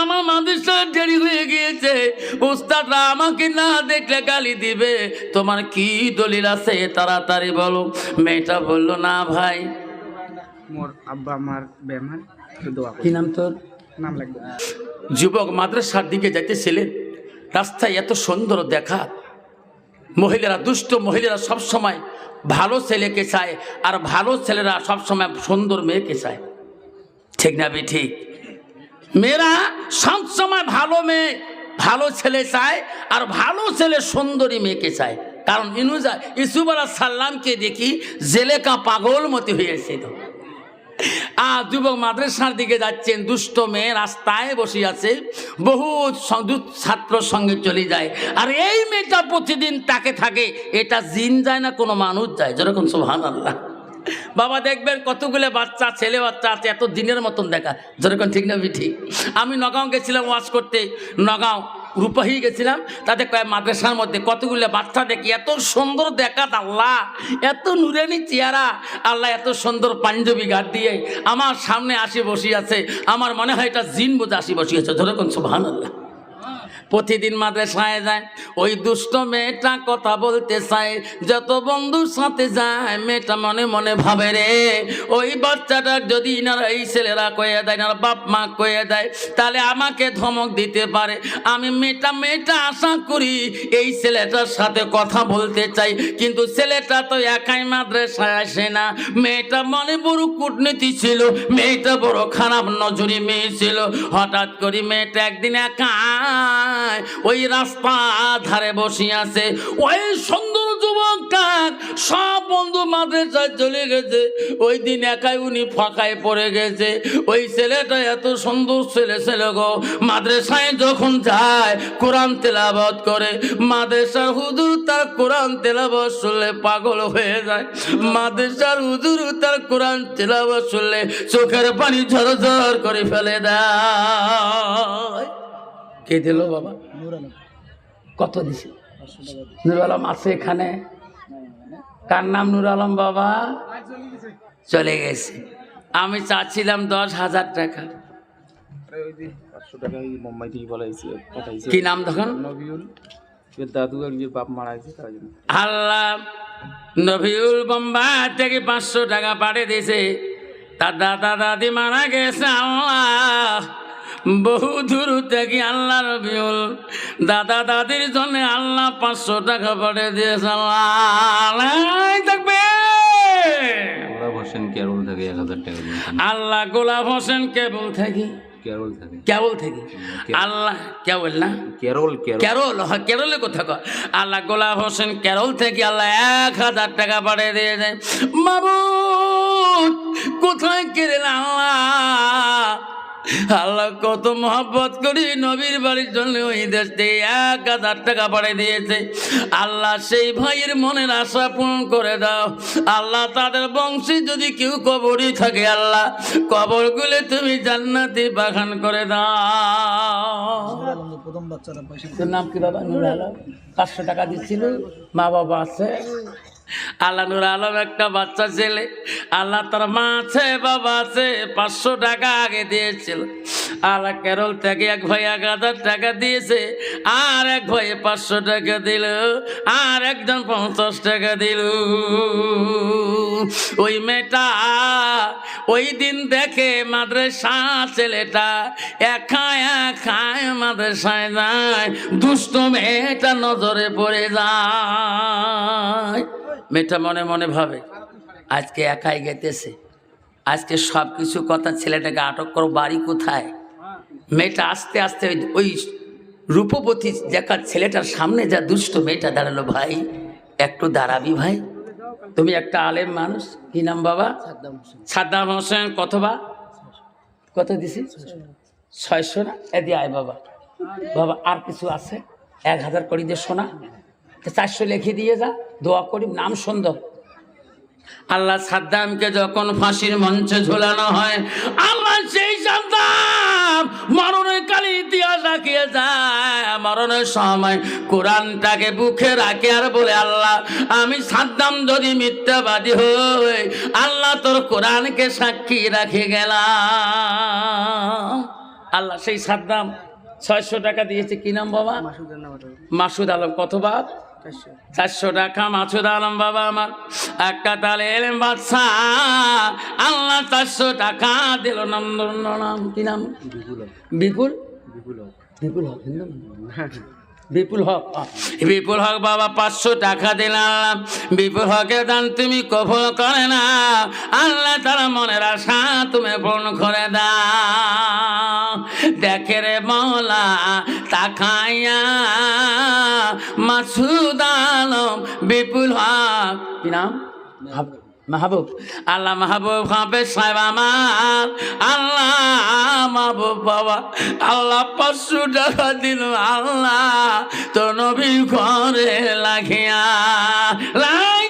আমার মাদ্রাসার দেরি হয়ে গিয়েছে। উস্তাদরা আমাকে না দেখলে গালি দিবে। তোমার কি দলিল আছে তাড়াতাড়ি বলো। মেয়েটা বলল না ভাই। মোর আব্বা আমার বেমার একটু দোয়া কি করি নাম তোর? নাম লাগবে। যুবক মাদ্রাসার দিকে যাইতেছিলেন রাস্তায় এত সুন্দর দেখা। মহিলারা দুষ্ট মহিলারা সব সময় ভালো ছেলেকে চায় আর ভালো ছেলেরা সব সময় সুন্দর মেয়েকে চায়। ঠিক না বে ঠিক। মেয়েরা সব সময় ভালো মেয়ে, ভালো ছেলে চায় আর ভালো ছেলে সুন্দরী মেয়েকে চায়। কারণ ইনুজা ইসুব আলাহ সাল্লামকে দেখি জেলেকা পাগল মতো হয়েছিল আর যুবক মাদ্রাসার দিকে যাচ্ছেন, দুষ্ট মেয়ে রাস্তায় বসে আছে বহু ছাত্র সঙ্গে চলে যায়। আর এই মেয়েটা প্রতিদিন তাকে থাকে, এটা জিন যায় না, কোনো মানুষ যায়। যেরকম সোহান আল্লাহ বাবা দেখবেন কতগুলো বাচ্চা, ছেলে বাচ্চা আছে, এত দিনের মতন দেখা। যেরকম ঠিক না ঠিক আমি নগাঁও গেছিলাম ওয়াশ করতে, নগাঁও রূপাহি গেছিলাম, তাতে কয়েক মাদ্রাসার মধ্যে কতগুলো বাচ্চা দেখি, এত সুন্দর দেখাত আল্লাহ, এত নুরানি চেহারা, আল্লাহ এত সুন্দর পাঞ্জাবি গাট দিয়ে আমার সামনে আসি বসে আছে, আমার মনে হয় এটা জিন বোঝা আসি বসিয়েছে যেরকম সুবহান আল্লাহ প্রতিদিন মাদ্রাসায় যায়। ওই দুষ্ট মেয়েটা কথা বলতে চায়, যত বন্ধুর সাথে যায়, মেয়েটা মনে মনে ভাবে রে, ওই বাচ্চাটা যদি ইনারা এই ছেলেরা কয়ে দেয়, ইনারা বাপ মা কয়ে দেয়, তাহলে আমাকে ধমক দিতে পারে। আমি মেয়েটা মেয়েটা আশা করি এই ছেলেটার সাথে কথা বলতে চাই, কিন্তু ছেলেটা তো একাই মাদ্রাসায় আসে না। মেয়েটা মনে বড় কূটনীতি ছিল, মেয়েটা বড় খারাপ নজরি মেয়ে ছিল। হঠাৎ করে মেয়েটা একদিন একা ওই রাস্তা ধারে বসে আছে ওই সুন্দর যুবকটা সব বন্ধু মাদ্রাসায় চলে গেছে। ওই দিন একাই উনি ফাঁকায় পড়ে গেছে। ওই ছেলেটা এত সুন্দর ছেলে ছেলে গো। মাদ্রাসায় যখন যায়, কোরআন তেলাবত করে। মাদ্রাসার হুজুর তার কোরআন তেলাবত শুনলে পাগল হয়ে যায়। মাদ্রাসার হুজুর তার কোরআন তেলাবত শুনলে চোখের পানি ঝরঝর করে ফেলে দেয়। কে দিল বাবা? কত দিছে? নুর আলম আছে এখানে? কার নাম নুর আলম বাবা? চলে গেছে। আমি চাচ্ছিলাম দশ হাজার টাকা। কি নাম তখন? নবিউল। এর দাদু আর বাপ মারা গেছে তার জন্য। আল্লাহ নভিউল বোম্বাই থেকে পাঁচশো টাকা পাঠিয়ে দিয়েছে। তার দাদা দাদি মারা গেছে আল্লাহ। বহু দূর থেকে আল্লাহ রবিউল দাদা দাদির জন্য আল্লাহ পাঁচশো টাকা পাঠিয়ে দিয়েছে। থাকবে। কেরল আল্লাহ গোলাপ হোসেন কেবল থাকি। কেরল থেকে। কেবল থেকে। আল্লাহ কেবল না? কেরল কেরল। কেরল হয় কেরলে কোথা কয়? আল্লাহ গোলাপ হোসেন কেরল থেকে আল্লাহ এক হাজার টাকা পাঠিয়ে দিয়ে দেয় মাবুদ কোথায় কেড়ে আল্লাহ? আল্লাহ কত মহব্বত করি নবীর বাড়ির জন্য ওই দেশ থেকে এক হাজার টাকা পাঠিয়ে দিয়েছে। আল্লাহ সেই ভাইয়ের মনের আশা পূরণ করে দাও। আল্লাহ তাদের বংশে যদি কেউ কবরই থাকে আল্লাহ কবরগুলো তুমি জান্নাতি বাগান করে দাও। তোর নাম কি বাবা? নুর আলম পাঁচশো টাকা দিচ্ছিল। মা বাবা আছে। আল্লাহ নুর আলম একটা বাচ্চা ছেলে। আল্লাহ তার মা আছে, বাবা আছে, পাঁচশো টাকা আগে দিয়েছিল। আল্লাহ কেরল থেকে এক ভাই এক হাজার টাকা দিয়েছে, আর এক ভাই পাঁচশো টাকা দিল, আর একজন পঞ্চাশ টাকা দিল। ওই মেয়েটা ওই দিন দেখে মাদ্রাসা ছেলেটা একা একায় মাদ্রাসায় যায়, দুষ্ট মেয়েটা নজরে পড়ে যায়। মেয়েটা মনে মনে ভাবে আজকে একাই গেতেছে। আজকে সব কিছু কথা ছেলেটাকে আটক করো বাড়ি কোথায়? মেয়েটা আস্তে আস্তে ওই- ওই রূপবতী দেখা ছেলেটার সামনে যা দুষ্ট মেয়েটা দাঁড়াল ভাই একটু দাঁড়াবি ভাই। তুমি একটা আলেম মানুষ। কি নাম বাবা? সাদ্দাম হোসেন। কত বা? কত দিছি? ছয়শো না? এদি আয় বাবা। বাবা আর কিছু আছে? এক হাজার করে দিয়ে তো চারশো লিখে দিয়ে যা দোয়া করি নাম সুন্দর। আল্লাহ সাদ্দামকে যখন ফাঁসির মঞ্চে ঝোলানো হয় আল্লাহ সেই সাদ্দাম মরণের কালে ইতিহাস রাখিয়ে যায় মরণের সময় কোরআনটাকে বুকে রাখে আর বলে আল্লাহ আমি সাদ্দাম যদি মিথ্যাবাদী হই আল্লাহ তোর কোরআনকে সাক্ষী রাখে গেলাম। আল্লাহ সেই সাদ্দাম ছয়শো টাকা দিয়েছে। কি নাম বাবা? মাসুদ আলম। কত বাপ চারশো। টাকা মাছুদ আলম বাবা আমার। একটা তালে এলেন বাদশা। আল্লাহ চারশো টাকা দিল নন্দন নাম কি নাম? বিপুল বিপুল? হক। হিন্দু নাম? বিপুল হক বিপুল হক বাবা পাঁচশো টাকা দিলাম। বিপুল হকের দান তুমি কবল করে না আল্লাহ তারা মনের আশা তুমি পূর্ণ করে দাও। দেখে রে মৌলা তাকাইয়া মাসুদ আলম বিপুল হক। কি নাম? মাহবুব? আল্লাহ মাহবুব হবে সাহেব আমার। আল্লাহ মাহবুব বাবা। আল্লাহ পাঁচশো টাকা দিল আল্লাহ। তো নবী ঘরে লাগিয়া লাই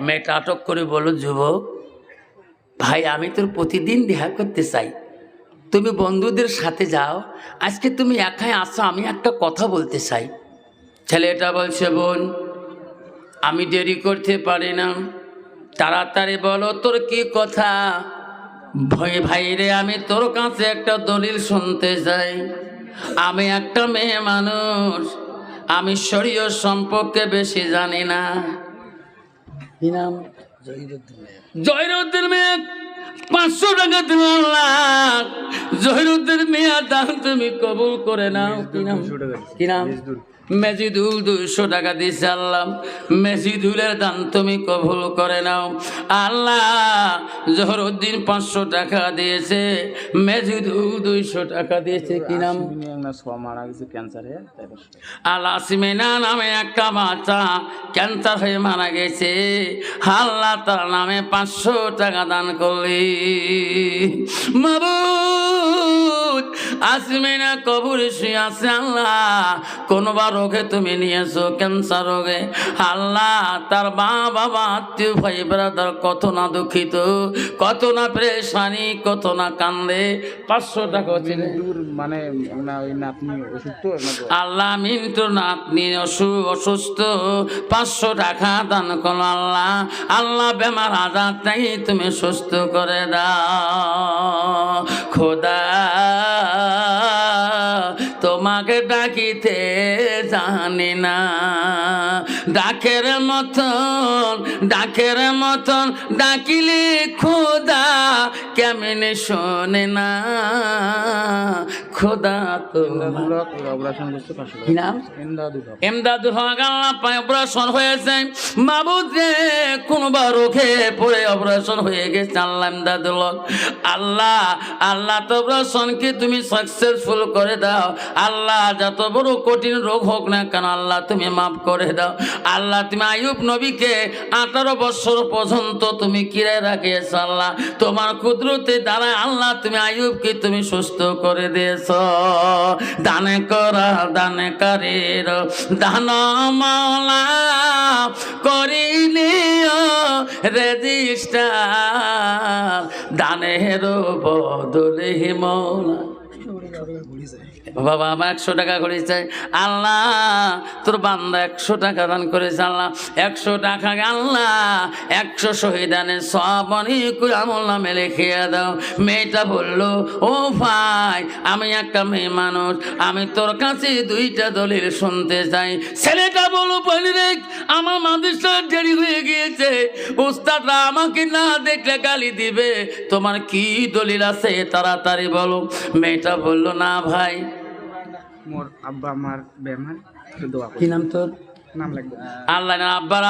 মেয়েটা আটক করে বলো যুবক, ভাই, আমি তোর প্রতিদিন দেখা করতে চাই। তুমি বন্ধুদের সাথে যাও। আজকে তুমি একাই আসো আমি একটা কথা বলতে চাই। ছেলেটা বলছে, বোন আমি দেরি করতে পারি না। তাড়াতাড়ি বলো তোর কি কথা? ভয় ভাই রে আমি তোর কাছে একটা দলিল শুনতে চাই। আমি একটা মেয়ে মানুষ আমি শরীয় সম্পর্কে বেশি জানি না। কি নাম? জয়রুদ্দিন মেয়ে। পাঁচশো টাকা তুমি আল্লাহ জহিরুদ্দিন মিয়া দান তুমি কবুল করে নাও। কি নাম? কি নাম? মেজিদুল দুইশো টাকা দিয়েছে আল্লাহ মেজিদুলের দান তুমি কবুল করে নাও। আল্লাহ জহরুদ্দিন পাঁচশো টাকা দিয়েছে। মেজিদুল দুইশো টাকা দিয়েছে কি নাম? সিমেনা নামে একটা বাচ্চা মারা গেছে। আল্লাহ তার নামে পাঁচশো টাকা দান করলি। মাবুদ আসমিনা কবুর শুয়ে আছে আল্লাহ। কোনোবা রোগে তুমি নিয়েছো ক্যান্সার রোগে। আল্লাহ তার মা বাবা আত্মীয় ভাই ব্রাদার কত না দুঃখিত কত না প্রেশানি কত না কান্দে পাঁচশো টাকা মানে না ওই নাতনি অসুস্থ না তো? আল্লাহ মিন্টু নাতনি অসু অসুস্থ পাঁচশো টাকা দান করো আল্লাহ। আল্লাহ বেমার আজার তাই তুমি সুস্থ করে দাও। খোদা তোমাকে ডাকিতে জানি না। ডাকের মতন ডাকের মতন ডাকিলে খোদা কেমন শোনে না? খোদা কি নাম? এমদাদুল হক। আল্লাহ পায় অপারেশন হয়েছে। মাবুদ রে কোনবা রোগে পড়ে অপারেশন হয়ে গেছে আল্লাহ এমদাদুল হক। আল্লাহ আল্লাহ তো অপারেশনকে তুমি সাকসেসফুল করে দাও। আল্লাহ যত বড় কঠিন রোগ হোক না কেন আল্লাহ তুমি মাফ করে দাও। আল্লাহ তুমি আয়ুব নবীকে আঠারো বছর পর্যন্ত তুমি কিরে রাখিয়েছ আল্লাহ। তোমার কুদরতে দ্বারা আল্লাহ তুমি আয়ুবকে তুমি সুস্থ করে দিয়েছ। দানে করা দানে কারের দান মাওলা করিলে রেজিস্টার দানের বদলে মৌলা বাবা আমার একশো টাকা করেছে। আল্লাহ, তোর বান্দা একশো টাকা দান করেছে, আল্লাহ। একশো টাকা, আল্লাহ, একশো শহীদানে সব অনেক আমল নামে লিখে দাও। মেয়েটা বলল, ও ভাই, আমি একটা মেয়ে মানুষ, আমি তোর কাছে দুইটা দলিল শুনতে চাই। ছেলেটা বলো বলি রে আমার মাদ্রাসা দেরি হয়ে গিয়েছে। উস্তাদরা আমাকে না দেখলে গালি দিবে। তোমার কি দলিল আছে, তাড়াতাড়ি বলো। মেয়েটা বলল, না ভাই মোর আব্বা আমার বেমার দোয়া কি নাম তোর? নাম লাগবে। আল্লাহ না আব্বার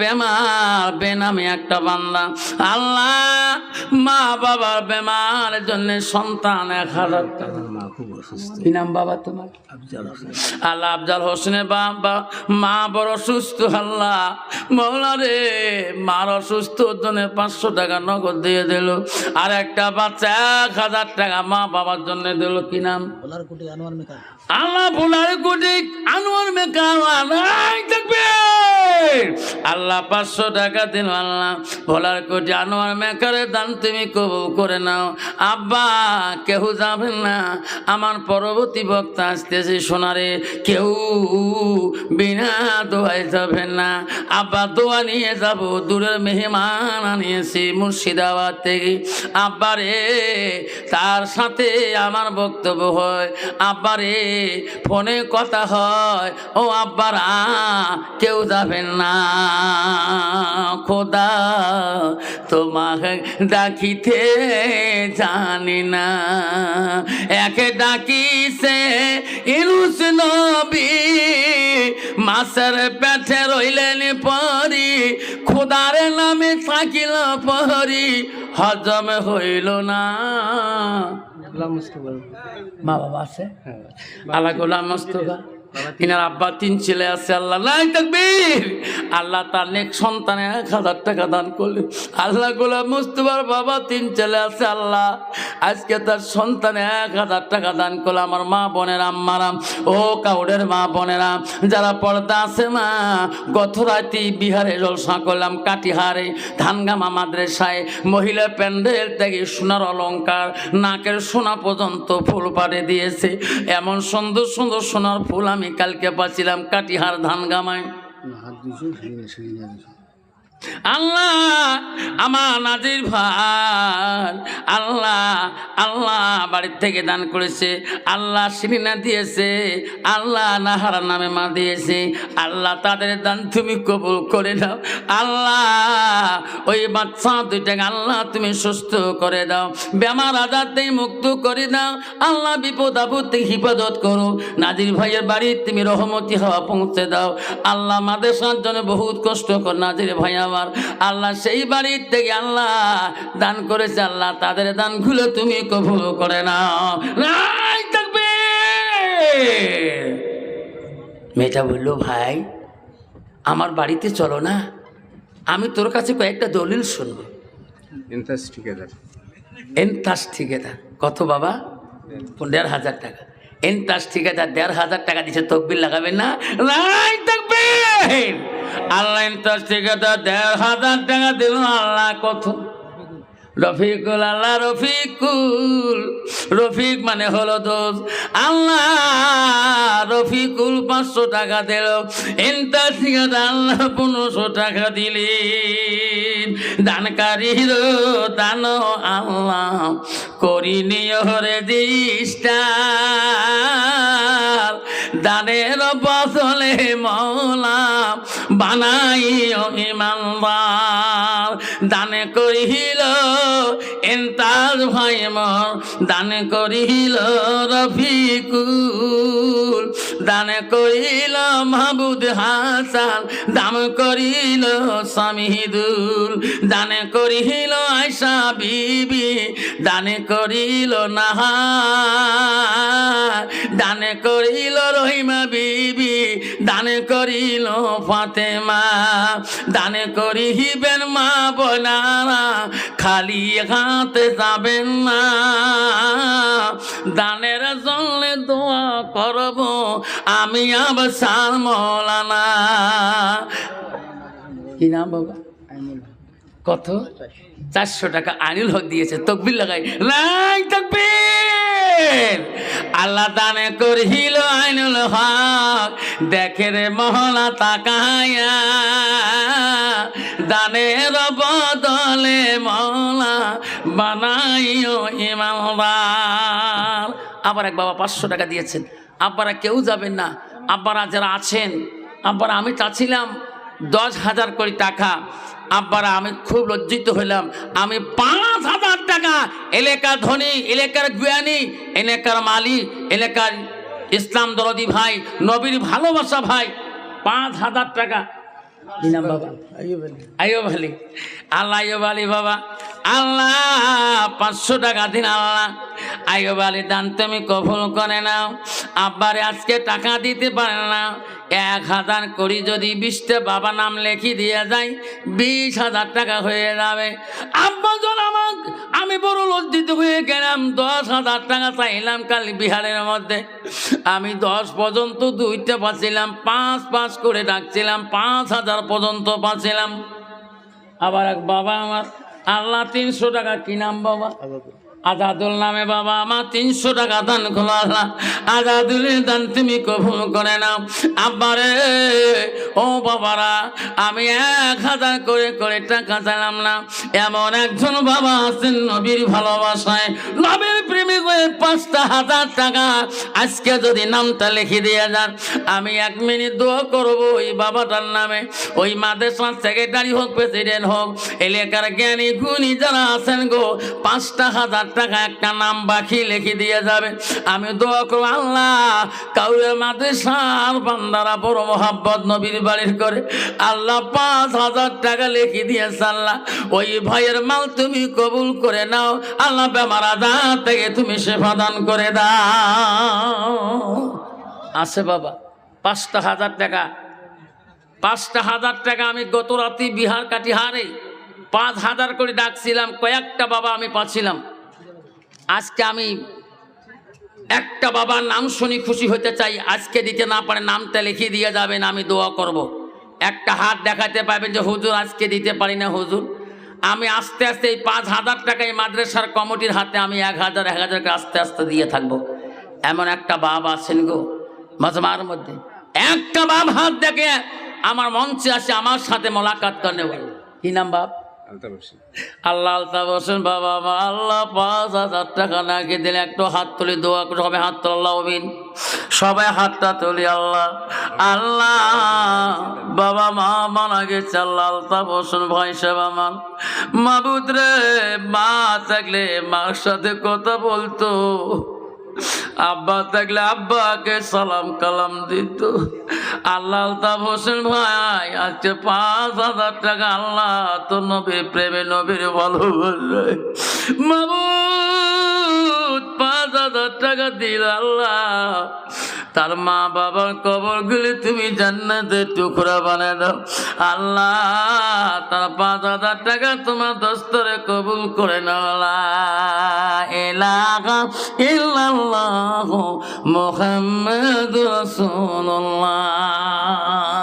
বেমার বেনামে একটা বান্দা। আল্লাহ মা বাবার বেমার জন্য সন্তান এক হাজার কি নাম বাবা তোমার? আল্লাহ আফজাল হোসেনের বাবা মা বড় অসুস্থ। আল্লাহ মৌলা রে মার অসুস্থ জন্য পাঁচশো টাকা নগদ দিয়ে দিল। আর একটা বাচ্চা এক হাজার টাকা মা বাবার জন্য দিল। কি নাম? আল্লাহ ভোলার কোটি আনোয়ার মেকার আল্লাহ থাকবে আল্লাহ পাঁচশো টাকা দিল আল্লাহ, ভোলার কোটি আনোয়ার মেকারের দান তুমি কবুল করে নাও। আব্বা কেউ যাবেন না? আমার পরবর্তী বক্তা আসতেছে সোনারে, কেউ বিনা দোয়ায় যাবেন না। আব্বা, দোয়া নিয়ে যাব, দূরের মেহমান আনিয়েছি মুর্শিদাবাদ থেকে। আব্বা রে, তার সাথে আমার বক্তব্য হয়। আব্বারে ফোনে কথা হয়, ও আব্বারা, কেউ যাবেন না। খোদা তোমাকে ডাকিতে জানি না। একে ডাকিছে ইনুস নবী মাসের পেটে রইলেন পরি, খোদার নামে থাকিল পরি, হজম হইল না। মা বাবা আছে? আল্লাহ গোলাম মস্তফা। ইনার আব্বা তিন ছেলে আছে, আল্লাহ নাই তাকবীর। আল্লাহ তার নেক সন্তানে এক হাজার টাকা দান করলেন। আল্লাহ গোলাম মুস্তফার বাবা তিন ছেলে আছে, আল্লাহ। আজকে তার সন্তানে এক হাজার টাকা দান করল আমার মা বোনের আম্মারাম। ও কাউডের মা বোনেরা, যারা পর্দা আছে মা, গত রাতে বিহারে জলসা করলাম কাটিহারে, ধানগামা মাদ্রাসায়, মহিলা প্যান্ডেল থেকে সোনার অলংকার, নাকের সোনা পর্যন্ত ফুল পাড়ে দিয়েছে। এমন সুন্দর সুন্দর সোনার ফুল আমি কালকে পাচ্ছিলাম কাটিহার ধানগামায় আল্লাহ, আমার নাজির ভাই। আল্লাহ আল্লাহ বাড়ির থেকে দান করেছে। আল্লাহ সিরিনা দিয়েছে। আল্লাহ নাহার নামে মা দিয়েছে। আল্লাহ তাদের দান তুমি কবুল করে দাও আল্লাহ, ওই বাচ্চা দুইটাকে আল্লাহ তুমি সুস্থ করে দাও। বেমার থেকে মুক্ত করে দাও। আল্লাহ বিপদ আপদ থেকে হিফাজত করো। নাজির ভাইয়ের বাড়ি তুমি রহমতি হওয়া পৌঁছে দাও। আল্লাহ মাদেশার জন্য বহুত কষ্ট কর। নাজির ভাই আমার আল্লাহ সেই বাড়ির থেকে আল্লাহ দান করেছে। আল্লাহ তাদের দানগুলো তুমি কবুল করে নাও। থাকবে মেয়েটা বলল ভাই আমার বাড়িতে চলো না। আমি তোর কাছে কয়েকটা দলিল শুনব। ইন্টারেস্ট ঠিক আছে এনতাস ঠিকাদার কত বাবা? পনেরো হাজার টাকা। এনতাস ঠিকাদার দেড় হাজার টাকা দিচ্ছে তকবির লাগাবেন না? নাই তকবির! আল্লাহ এনতাস ঠিকাদার দেড় হাজার টাকা দিল আল্লাহ কত? রফিকুল, আল্লাহ রফিকুল। রফিক মানে হলো দোষ আল্লাহ রফিকুল পাঁচশো টাকা দিল এনতার ঠিকাদার আল্লাহ পনেরোশো টাকা দিলেন দানকারীর দান আল্লাহ করি নিয়রে দিষ্টার দানের বদলে মৌলা বানাইও ইমানদার দানে করিল এন্তাজ ভাই মর। দানে করিল রফিকুল। দানে করিল মাহবুদ হাসান দাম করিল সামিদুল দানে করিল আয়সা বিবি দানে করিল নাহা দানে করিল রহিমা বিবি দানে করিল ফাতেমা। দানে করিবেন মা বোনারা খালি হাতে যাবেন না। দানের জলে দোয়া করব আমি আবসার মৌলানা। কি নাম বাবা? কত? চারশো টাকা আনিল হক দিয়েছে, তকবির লাগাই নাই তকবির! আল্লাহ দানে করিল আইনুল হক, দেখে রে মহলা তাকায়া দানের বদলে মহলা বানাইও ইমানদার আবার এক বাবা পাঁচশো টাকা দিয়েছেন, আব্বারা কেউ যাবেন না, আব্বারা যারা আছেন, আব্বারা আমি চাচ্ছিলাম দশ হাজার কোটি টাকা আব্বারা আমি খুব লজ্জিত হইলাম। আমি পাঁচ হাজার টাকা এলাকার ধনী এলাকার জ্ঞানী এলাকার মালিক এলাকার ইসলাম দরদি ভাই নবীর ভালোবাসা ভাই পাঁচ হাজার টাকা। আলী। আল্লাহ আলী বাবা। আল্লাহ, পাঁচশো টাকা দিন আল্লাহ। আইব আলী দান তুমি কবুল করে নাও। আব্বারে, আজকে টাকা দিতে পারে না। এক হাজার করি যদি বিশটা বাবা নাম লেখি দিয়ে যায় বিশ হাজার টাকা হয়ে যাবে। আব্বা জন আমার আমি বড় লজ্জিত হয়ে গেলাম। দশ হাজার টাকা চাইলাম কাল বিহারের মধ্যে। আমি দশ পর্যন্ত দুইটা পাচ্ছিলাম, পাঁচ পাঁচ করে ডাকছিলাম, পাঁচ হাজার পর্যন্ত পাচ্ছিলাম। আবার এক বাবা আমার আল্লাহ তিনশো টাকা কি নাম বাবা? আজাদুল নামে বাবা আমার তিনশো টাকা দান আল্লাহ আজাদুলের দান তুমি কবুল করে নাও। আব্বারে ও বাবারা, আমি এক হাজার করে করে টাকা চাইলাম না। এমন একজন বাবা আছেন নবীর ভালোবাসায়। নবীর ওই পাঁচটা হাজার টাকা আজকে যদি নামটা লিখে দিয়ে যান, আমি এক মিনিট দোয়া করব ওই বাবাটার নামে। ওই মাদ্রাসার সেক্রেটারি হোক প্রেসিডেন্ট হোক, এলাকার জ্ঞানী, গুণী যারা আছেন গো, পাঁচটা হাজার টাকা একটা নাম বাকি লিখে দিয়ে যাবে। আমি করব, আল্লাহ, কাউরে মাদ্রাসার বান্দারা বড় মোহাব্বত নবীর বাড়ির করে আল্লাহ পাঁচ হাজার টাকা লিখে দিয়েছে, আল্লাহ। ওই ভাইয়ের মাল তুমি কবুল করে নাও, আল্লাহ বেমার আজাদ থেকে তুমি সেবা দান করে দাও। আছে বাবা, পাঁচটা হাজার টাকা। পাঁচটা হাজার টাকা আমি গত রাতে বিহার কাটিহারে পাঁচ হাজার করে ডাকছিলাম, কয়েকটা বাবা আমি পাচ্ছিলাম। আজকে আমি একটা বাবার নাম শুনি খুশি হতে চাই। আজকে দিতে না পারে নামটা লিখিয়ে দিয়ে যাবেন, আমি দোয়া করব। একটা হাত দেখাতে পারবেন যে, হুজুর, আজকে দিতে পারি না, হুজুর। আমি আস্তে আস্তে এই পাঁচ হাজার টাকা এই মাদ্রাসার কমিটির হাতে আমি এক হাজার, এক হাজারকে আস্তে আস্তে দিয়ে থাকব। এমন একটা বাপ আছেন গো মজমার মধ্যে। একটা বাপ হাত দেখে আমার মঞ্চে আসে, আমার সাথে মোলাকাত করে কি নাম বসি আল্লাহ আল্লাহ বসেন, বাবা আমার আল্লাহ পাঁচ হাজার টাকা নাকি দিলে একটু হাত তুলি, দোয়া করে সবাই হাত তোলা হবিন সবাই হাতটা তুলি, আল্লাহ। আল্লাহ, বাবা মা, মারা গেছে, আল্লাহ আল্লাহ বসেন, ভাই সাহেব আমার। মাবুদ রে, মা থাকলে মার সাথে কথা বলতো। আব্বা থাকলে আব্বাকে সালাম কালাম দিত। আল্লাহ আলতাফ হোসেন ভাই, আজকে পাঁচ হাজার টাকা আল্লাহ তো নবীর প্রেমে নবীর ভালোবাসে মাবুদ, পাঁচ হাজার টাকা দিল আল্লাহ। তার মা বাবার কবর গুলি তুমি জান্নাতে টুকরা বানিয়ে দাও। আল্লাহ, তার পাঁচ হাজার টাকা তোমার দস্তরে কবুল করে নাও। লা الله محمد رسول الله